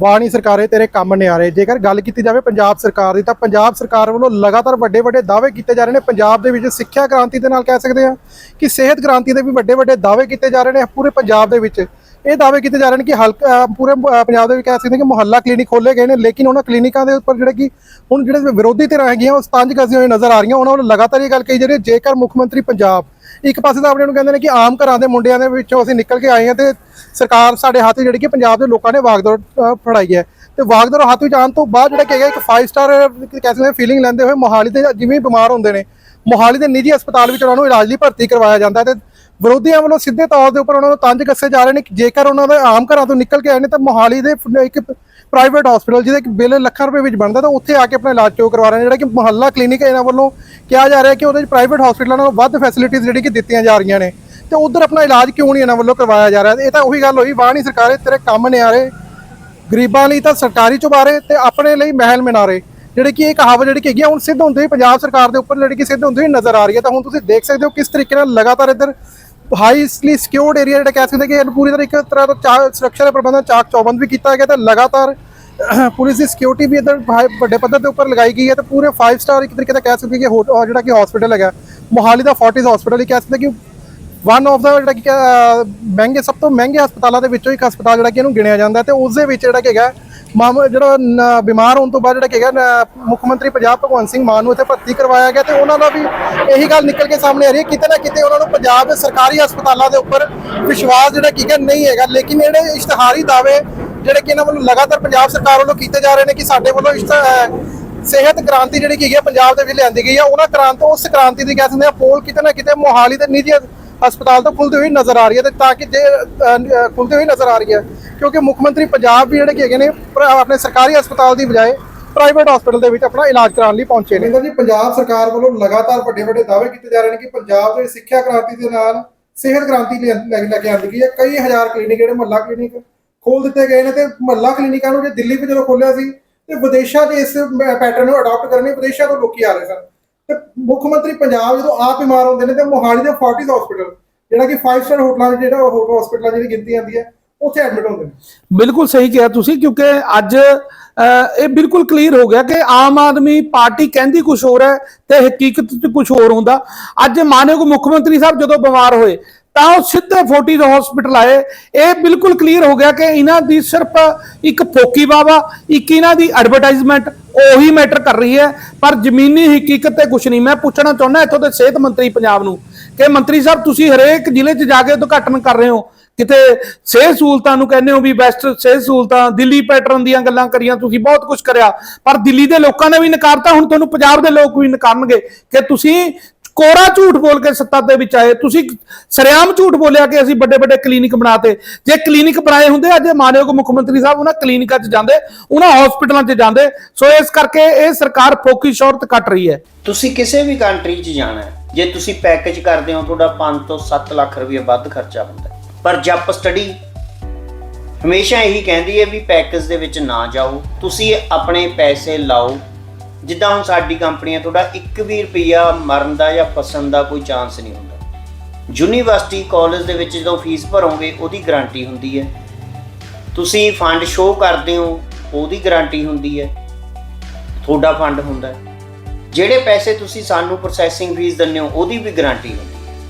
ਬਾਣੀ ਸਰਕਾਰੇ ਤੇਰੇ ਕੰਮ ਨਿਆਰੇ। ਜੇਕਰ ਗੱਲ ਕੀਤੀ ਜਾਵੇ ਪੰਜਾਬ ਸਰਕਾਰ ਦੀ, ਤਾਂ ਪੰਜਾਬ ਸਰਕਾਰ ਵੱਲੋਂ ਲਗਾਤਾਰ ਵੱਡੇ ਵੱਡੇ ਦਾਅਵੇ ਕੀਤੇ ਜਾ ਰਹੇ ਨੇ। ਪੰਜਾਬ ਦੇ ਵਿੱਚ ਸਿੱਖਿਆ ਕ੍ਰਾਂਤੀ ਦੇ ਨਾਲ ਕਹਿ ਸਕਦੇ ਆ ਕਿ ਸਿਹਤ ਕ੍ਰਾਂਤੀ ਦੇ ਵੀ ਵੱਡੇ ਵੱਡੇ ਦਾਅਵੇ ਕੀਤੇ ਜਾ ਰਹੇ ਨੇ ਪੂਰੇ ਪੰਜਾਬ ਦੇ ਵਿੱਚ। ਇਹ ਦਾਅਵੇ ਕੀਤੇ ਜਾ ਰਹੇ ਨੇ ਕਿ ਹਲਕਾ ਪੂਰੇ ਪੰਜਾਬ ਦੇ ਵਿੱਚ ਕਹਿ ਸਕਦੇ ਹਾਂ ਕਿ ਮੁਹੱਲਾ ਕਲੀਨਿਕ ਖੋਲੇ ਗਏ ਨੇ, ਲੇਕਿਨ ਉਹਨਾਂ ਕਲੀਨਿਕਾਂ ਦੇ ਉੱਪਰ ਜਿਹੜੇ ਕਿ ਹੁਣ ਜਿਹੜੇ ਵਿਰੋਧੀ ਧਿਰਾਂ ਹੈਗੀਆਂ, ਉਹ ਤੰਜ ਕਸੀਆਂ ਹੋਈ ਨਜ਼ਰ ਆ ਰਹੀਆਂ। ਉਹਨਾਂ ਵੱਲੋਂ ਲਗਾਤਾਰ ਇਹ ਗੱਲ ਕਹੀ ਜਾ ਰਹੀ ਹੈ, ਜੇਕਰ ਮੁੱਖ ਮੰਤਰੀ ਪੰਜਾਬ ਇੱਕ ਪਾਸੇ ਤਾਂ ਆਪਣੇ ਨੂੰ ਕਹਿੰਦੇ ਨੇ ਕਿ ਆਮ ਘਰਾਂ ਦੇ ਮੁੰਡਿਆਂ ਦੇ ਵਿੱਚੋਂ ਅਸੀਂ ਨਿਕਲ ਕੇ ਆਏ ਹਾਂ ਤੇ ਸਰਕਾਰ ਸਾਡੇ ਹੱਥ ਜਿਹੜੀ ਕਿ ਪੰਜਾਬ ਦੇ ਲੋਕਾਂ ਨੇ ਵਾਗਦੌੜ ਫੜਾਈ ਹੈ। ਤੇ ਵਾਗਦੌੜ ਹੱਥ ਵਿੱਚ ਆਉਣ ਤੋਂ ਬਾਅਦ ਜਿਹੜਾ ਕਿ ਹੈਗਾ ਇੱਕ 5 ਸਟਾਰ ਕਹਿ ਸਕਦੇ ਫੀਲਿੰਗ ਲੈਂਦੇ ਹੋਏ ਮੋਹਾਲੀ ਦੇ ਜਿਵੇਂ ਬਿਮਾਰ ਹੁੰਦੇ ਨੇ, ਮੋਹਾਲੀ ਦੇ ਨਿੱਜੀ ਹਸਪਤਾਲ ਵਿੱਚ ਉਹਨਾਂ ਨੂੰ ਇਲਾਜ ਲਈ ਭਰਤੀ ਕਰਵਾਇਆ ਜਾਂਦਾ ਹੈ ਤੇ ਵਿਰੋਧੀਆਂ ਵੱਲੋਂ ਸਿੱਧੇ ਤੌਰ ਦੇ ਉੱਪਰ ਉਹਨਾਂ ਨੂੰ ਤੰਜ ਕੱਸੇ ਜਾ ਰਹੇ ਨੇ ਕਿ ਜੇਕਰ ਉਹਨਾਂ ਦੇ ਆਮ ਘਰਾਂ ਤੋਂ ਨਿਕਲ ਕੇ ਆਏ ਨੇ ਤਾਂ ਮੋਹਾਲੀ ਦੇ ਇੱਕ ਪ੍ਰਾਈਵੇਟ ਹਸਪੀਟਲ ਜਿਹਦੇ ਕਿ ਬਿੱਲ ਲੱਖਾਂ ਰੁਪਏ ਵਿੱਚ ਬਣਦਾ ਤਾਂ ਉੱਥੇ ਆ ਕੇ ਆਪਣਾ ਇਲਾਜ ਕਿਉਂ ਕਰਵਾ ਰਹੇ ਨੇ। ਜਿਹੜਾ ਕਿ ਮੁਹੱਲਾ ਕਲੀਨਿਕ ਇਹਨਾਂ ਵੱਲੋਂ ਕਿਹਾ ਜਾ ਰਿਹਾ ਕਿ ਉਹਦੇ ਵਿੱਚ ਪ੍ਰਾਈਵੇਟ ਹਸਪੀਟਲਾਂ ਨਾਲੋਂ ਵੱਧ ਫੈਸਿਲਿਟੀਆਂ ਜਿਹੜੀ ਕਿ ਦਿੱਤੀਆਂ ਜਾ ਰਹੀਆਂ ਨੇ। ਤੇ ਉਧਰ ਆਪਣਾ ਇਲਾਜ ਕਿਉਂ ਨਹੀਂ ਇਹਨਾਂ ਵੱਲੋਂ ਕਰਵਾਇਆ ਜਾ ਰਿਹਾ? ਇਹ ਤਾਂ ਉਹੀ ਗੱਲ ਹੋਈ, ਵਾਹ ਨਹੀਂ ਸਰਕਾਰੇ, ਤੇਰੇ ਕੰਮ ਨਹੀਂ ਆ ਰਹੇ। ਗਰੀਬਾਂ ਲਈ ਤਾਂ ਸਰਕਾਰੀ ਚੁਬਾਰੇ ਤੇ ਆਪਣੇ ਲਈ ਮਹਿਲ ਮਿਨਾਰੇ। ਜਿਹੜੇ ਕਿ ਇਹ ਕਹਾਵਤ ਜਿਹੜੀ ਕਿ ਹੈਗੀ ਆ, ਹੁਣ ਸਿੱਧ ਹੁੰਦੀ ਹੋਈ ਪੰਜਾਬ ਸਰਕਾਰ ਦੇ ਉੱਪਰ ਜਿਹੜੀ ਕਿ ਸਿੱਧ ਹੁੰਦੀ ਹੋਈ ਨਜ਼ਰ ਆ ਰਹੀ ਹੈ। ਤਾਂ ਹੁਣ ਤੁਸੀਂ ਦੇਖ ਸਕਦੇ ਹੋ ਕਿਸ ਤਰੀਕੇ ਨਾਲ ਲਗਾਤਾਰ ਇੱਧਰ ਹਾਈਸਲੀ ਸਿਕਿਉਰਡ ਏਰੀਆ ਜਿਹੜਾ ਕਹਿ ਸਕਦੇ ਕਿ ਇਹਨੂੰ ਪੂਰੀ ਤਰ੍ਹਾਂ ਇੱਕ ਤਰ੍ਹਾਂ ਦਾ ਚਾ- ਸੁਰੱਖਿਆ ਦਾ ਪ੍ਰਬੰਧਨ ਚਾਕ ਚੌਬੰਦ ਵੀ ਕੀਤਾ ਗਿਆ ਤੇ ਲਗਾਤਾਰ ਪੁਲਿਸ ਦੀ ਸਿਕਿਉਰਿਟੀ ਵੀ ਇੱਧਰ ਵੱਡੇ ਪੱਧਰ ਦੇ ਉੱਪਰ ਲਗਾਈ ਗਈ ਹੈ ਤੇ ਪੂਰੇ 5 ਸਟਾਰ ਇੱਕ ਤਰੀਕੇ ਦਾ ਕਹਿ ਸਕਦੇ ਕਿ ਹੋ- ਜਿਹੜਾ ਕਿ ਹਸਪੀਟਲ ਹੈਗਾ, ਮੋਹਾਲੀ ਦਾ ਫੋਰਟਿਸ ਹਸਪੀਟਲ ਹੀ ਕਹਿ ਸਕਦੇ ਕਿ ਵਨ ਆਫ ਦਾ ਜਿਹੜਾ ਕਿ ਮਹਿੰਗੇ ਸਭ ਤੋਂ ਮਹਿੰਗੇ ਹਸਪਤਾਲਾਂ ਦੇ ਵਿੱਚੋਂ ਇੱਕ ਹਸਪਤਾਲ ਜਿਹੜਾ ਕਿ ਇਹਨੂੰ ਗਿਣਿਆ ਜਾਂਦਾ ਹੈ ਤੇ ਉਸ ਦੇ ਵਿੱਚ ਜਿਹੜਾ ਕਿ ਹੈਗਾ ਮਾਮ, ਜਿਹੜਾ ਬਿਮਾਰ ਹੋਣ ਤੋਂ ਬਾਅਦ ਜਿਹੜਾ ਕਿ ਹੈਗਾ ਮੁੱਖ ਮੰਤਰੀ ਪੰਜਾਬ ਭਗਵੰਤ ਸਿੰਘ ਮਾਨ ਨੂੰ ਇੱਥੇ ਭਰਤੀ ਕਰਵਾਇਆ ਗਿਆ ਤੇ ਉਹਨਾਂ ਦਾ ਵੀ ਇਹੀ ਗੱਲ ਨਿਕਲ ਕੇ ਸਾਹਮਣੇ ਆ ਰਹੀ ਹੈ। ਕਿਤੇ ਨਾ ਕਿਤੇ ਉਹਨਾਂ ਨੂੰ ਪੰਜਾਬ ਦੇ ਸਰਕਾਰੀ ਹਸਪਤਾਲਾਂ ਦੇ ਉੱਪਰ ਵਿਸ਼ਵਾਸ ਜਿਹੜਾ ਕੀ ਹੈ ਨਹੀਂ ਹੈਗਾ। ਲੇਕਿਨ ਜਿਹੜੇ ਇਸ਼ਤਿਹਾਰੀ ਦਾਅਵੇ ਜਿਹੜੇ ਕਿ ਇਹਨਾਂ ਵੱਲੋਂ ਲਗਾਤਾਰ ਪੰਜਾਬ ਸਰਕਾਰ ਵੱਲੋਂ ਕੀਤੇ ਜਾ ਰਹੇ ਨੇ ਕਿ ਸਾਡੇ ਵੱਲੋਂ ਇਸ਼ਤ ਸਿਹਤ ਕ੍ਰਾਂਤੀ ਜਿਹੜੀ ਕੀ ਹੈਗੀ ਹੈ ਪੰਜਾਬ ਦੇ ਵਿੱਚ ਲਿਆਂਦੀ ਗਈ ਹੈ ਉਹਨਾਂ ਕ੍ਰਾਂਤੀ, ਉਸ ਕ੍ਰਾਂਤੀ ਦੀ ਕਹਿ ਸਕਦੇ ਆ ਪੋਲ ਕਿਤੇ ਨਾ ਕਿਤੇ ਮੋਹਾਲੀ ਦੇ ਨਿੱਜੀ ਹਸਪਤਾਲ ਤੋਂ ਖੁੱਲਦੀ ਹੋਈ ਨਜ਼ਰ ਆ ਰਹੀ ਹੈ ਤੇ ਤਾਂ ਕਿ ਜੇ ਅਹ, ਅਹ, ਖੁੱਲਦੀ ਹੋਈ ਨਜ਼ਰ ਆ ਰਹੀ ਹੈ ਕਿਉਂਕਿ ਮੁੱਖ ਮੰਤਰੀ ਪੰਜਾਬ ਵੀ ਜਿਹੜੇ ਕਿ ਹੈਗੇ ਨੇ ਆਪਣੇ ਸਰਕਾਰੀ ਹਸਪਤਾਲ ਦੀ ਬਜਾਏ ਪ੍ਰਾਈਵੇਟ ਹਸਪਤਾਲ ਦੇ ਵਿੱਚ ਆਪਣਾ ਇਲਾਜ ਕਰਾਉਣ ਲਈ ਪਹੁੰਚੇ ਨੇ। ਜੀ ਪੰਜਾਬ ਸਰਕਾਰ ਵੱਲੋਂ ਲਗਾਤਾਰ ਵੱਡੇ ਵੱਡੇ ਦਾਅਵੇ ਕੀਤੇ ਜਾ ਰਹੇ ਨੇ ਕਿ ਪੰਜਾਬ ਦੇ ਸਿੱਖਿਆ ਕ੍ਰਾਂਤੀ ਦੇ ਨਾਲ ਸਿਹਤ ਕ੍ਰਾਂਤੀ ਲੈ ਲੈ ਲੈ ਕੇ ਆਂਦੀ ਗਈ ਹੈ। ਕਈ ਹਜ਼ਾਰ ਕਲੀਨਿਕ ਜਿਹੜੇ ਮਹੱਲਾ ਕਲੀਨਿਕ ਖੋਲ ਦਿੱਤੇ ਗਏ ਨੇ ਤੇ ਮਹੱਲਾ ਕਲੀਨਿਕਾਂ ਨੂੰ ਜੇ ਦਿੱਲੀ ਵਿੱਚ ਜਦੋਂ ਖੋਲਿਆ ਸੀ ਤੇ ਵਿਦੇਸ਼ਾਂ ਦੇ ਇਸ ਪੈਟਰਨ ਨੂੰ ਅਡਾਪਟ ਕਰਨ ਲਈ ਵਿਦੇਸ਼ਾਂ ਤੋਂ ਲੋਕੀ ਆ ਰਹੇ ਸਨ। ਤੇ ਮੁੱਖ ਮੰਤਰੀ ਪੰਜਾਬ ਜਦੋਂ ਆਪ ਬਿਮਾਰ ਹੁੰਦੇ ਨੇ ਤੇ ਮੋਹਾਲੀ ਦੇ ਫੋਰਟਿਸ ਹਸਪੀਟਲ ਜਿਹੜਾ ਕਿ 5 ਸਟਾਰ ਹੋਟਲਾਂ ਵਿੱਚ ਜਿਹੜਾ ਹਸਪੀਟਲਾਂ ਜਿਹੜੀ ਗਿਣਤੀ ਆਉਂਦੀ ਹੈ ਉੱਥੇ ਐਡਮਿਟ ਹੁੰਦੇ ਨੇ। ਬਿਲਕੁਲ ਸਹੀ ਕਿਹਾ ਤੁਸੀਂ ਕਿਉਂਕਿ ਅੱਜ ਅਹ, ਇਹ ਬਿਲਕੁਲ ਕਲੀਅਰ ਹੋ ਗਿਆ ਕਿ ਆਮ ਆਦਮੀ ਪਾਰਟੀ ਕਹਿੰਦੀ ਕੁਝ ਹੋਰ ਹੈ ਤੇ ਹਕੀਕਤ 'ਚ ਕੁਝ ਹੋਰ ਹੁੰਦਾ। ਅੱਜ ਮਾਨਯੋਗ ਮੁੱਖ ਮੰਤਰੀ ਸਾਹਿਬ ਜਦੋਂ ਬਿਮਾਰ ਹੋਏ ਤਾਂ ਉਹ ਸਿੱਧੇ ਫੋਰਟਿਸ ਹਸਪੀਟਲ ਆਏ। ਇਹ ਬਿਲਕੁਲ ਕਲੀਅਰ ਹੋ ਗਿਆ ਕਿ ਇਹਨਾਂ ਦੀ ਸਿਰਫ ਇੱਕ ਫੋਕੀ ਬਾਵਾ ਇੱਕ ਇਹਨਾਂ ਦੀ ਐਡਵਰਟਾਈਜ਼ਮੈਂਟ ਉਹੀ ਮੈਟਰ ਕਰ ਰਹੀ ਹੈ। ਪਰ ਜ਼ਮੀਨੀ ਹਕੀਕਤ ਤੇ ਕੁਝ ਨਹੀਂ। ਮੈਂ ਪੁੱਛਣਾ ਚਾਹੁੰਦਾ ਇੱਥੋਂ ਦੇ ਸਿਹਤ ਮੰਤਰੀ ਪੰਜਾਬ ਨੂੰ ਕਿ ਮੰਤਰੀ ਸਾਹਿਬ, ਤੁਸੀਂ ਹਰੇਕ ਜ਼ਿਲ੍ਹੇ 'ਚ ਜਾ ਕੇ ਉਦਘਾਟਨ ਕਰ ਰਹੇ ਹੋ। ਕਿਤੇ ਸਿਹਤ ਸਹੂਲਤਾਂ ਨੂੰ ਕਹਿੰਦੇ ਹੋ ਵੀ ਬੈਸਟ ਸਿਹਤ ਸਹੂਲਤਾਂ, ਦਿੱਲੀ ਪੈਟਰਨ ਦੀਆਂ ਗੱਲਾਂ ਕਰੀਆਂ, ਤੁਸੀਂ ਬਹੁਤ ਕੁਝ ਕਰਿਆ। ਪਰ ਦਿੱਲੀ ਦੇ ਲੋਕਾਂ ਨੇ ਵੀ ਨਕਾਰਤਾ, ਹੁਣ ਤੁਹਾਨੂੰ ਪੰਜਾਬ ਦੇ ਲੋਕ ਵੀ ਨਕਾਰਨਗੇ ਕਿ ਤੁਸੀਂ ਕੋਰਾ ਝੂਠ ਬੋਲ ਕੇ ਸੱਤਾ ਦੇ ਵਿੱਚ ਆਏ। ਤੁਸੀਂ ਸਰਿਆਮ ਝੂਠ ਬੋਲਿਆ ਕਿ ਅਸੀਂ ਵੱਡੇ ਵੱਡੇ ਕਲੀਨਿਕ ਬਣਾਤੇ। ਜੇ ਕਲੀਨਿਕ ਬਣਾਏ ਹੁੰਦੇ, ਅੱਜ ਮਾਨਯੋਗ ਮੁੱਖ ਮੰਤਰੀ ਸਾਹਿਬ ਉਹਨਾਂ ਕਲੀਨਿਕਾਂ 'ਚ ਜਾਂਦੇ, ਉਹਨਾਂ ਹਸਪੀਟਲਾਂ 'ਚ ਜਾਂਦੇ। ਸੋ ਇਸ ਕਰਕੇ ਇਹ ਸਰਕਾਰ ਫੋਕੀ ਸ਼ੌਰਤ ਕੱਟ ਰਹੀ ਹੈ। ਤੁਸੀਂ ਕਿਸੇ ਵੀ ਕੰਟਰੀ 'ਚ ਜਾਣਾ ਹੈ, ਜੇ ਤੁਸੀਂ ਪੈਕੇਜ ਕਰਦੇ ਹੋ, ਤੁਹਾਡਾ 5 ਤੋਂ 7 ਲੱਖ ਰੁਪਏ ਵੱਧ ਖਰਚਾ ਹੁੰਦਾ ਪਰ ਜੱਪ ਸਟੱਡੀ ਹਮੇਸ਼ਾ ਇਹੀ ਕਹਿੰਦੀ ਹੈ ਵੀ ਪੈਕੇਜ ਦੇ ਵਿੱਚ ਨਾ ਜਾਓ। ਤੁਸੀਂ ਆਪਣੇ ਪੈਸੇ ਲਾਓ ਜਿੱਦਾਂ ਹੁਣ ਸਾਡੀ ਕੰਪਨੀ ਹੈ ਤੁਹਾਡਾ 1 ਵੀ ਰੁਪਿਆ ਮਰਨ ਦਾ ਜਾਂ ਫਸਣ ਦਾ ਕੋਈ ਚਾਂਸ ਨਹੀਂ ਹੁੰਦਾ। ਯੂਨੀਵਰਸਿਟੀ ਕਾਲਜ ਦੇ ਵਿੱਚ ਜਦੋਂ ਫੀਸ ਭਰੋਗੇ, ਉਹਦੀ ਗਾਰੰਟੀ ਹੁੰਦੀ ਹੈ। ਤੁਸੀਂ ਫੰਡ ਸ਼ੋਅ ਕਰਦੇ ਹੋ, ਉਹਦੀ ਗਾਰੰਟੀ ਹੁੰਦੀ ਹੈ। ਤੁਹਾਡਾ ਫੰਡ ਹੁੰਦਾ ਹੈ। ਜਿਹੜੇ ਪੈਸੇ ਤੁਸੀਂ ਸਾਨੂੰ ਪ੍ਰੋਸੈਸਿੰਗ ਫੀਸ ਦਿੰਦੇ ਹੋ, ਉਹਦੀ ਵੀ ਗਾਰੰਟੀ ਹੁੰਦੀ ਹੈ।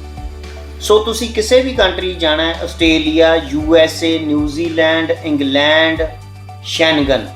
ਸੋ ਤੁਸੀਂ ਕਿਸੇ ਵੀ ਕੰਟਰੀ ਜਾਣਾ ਹੈ, Australia U S A New Zealand England Schengen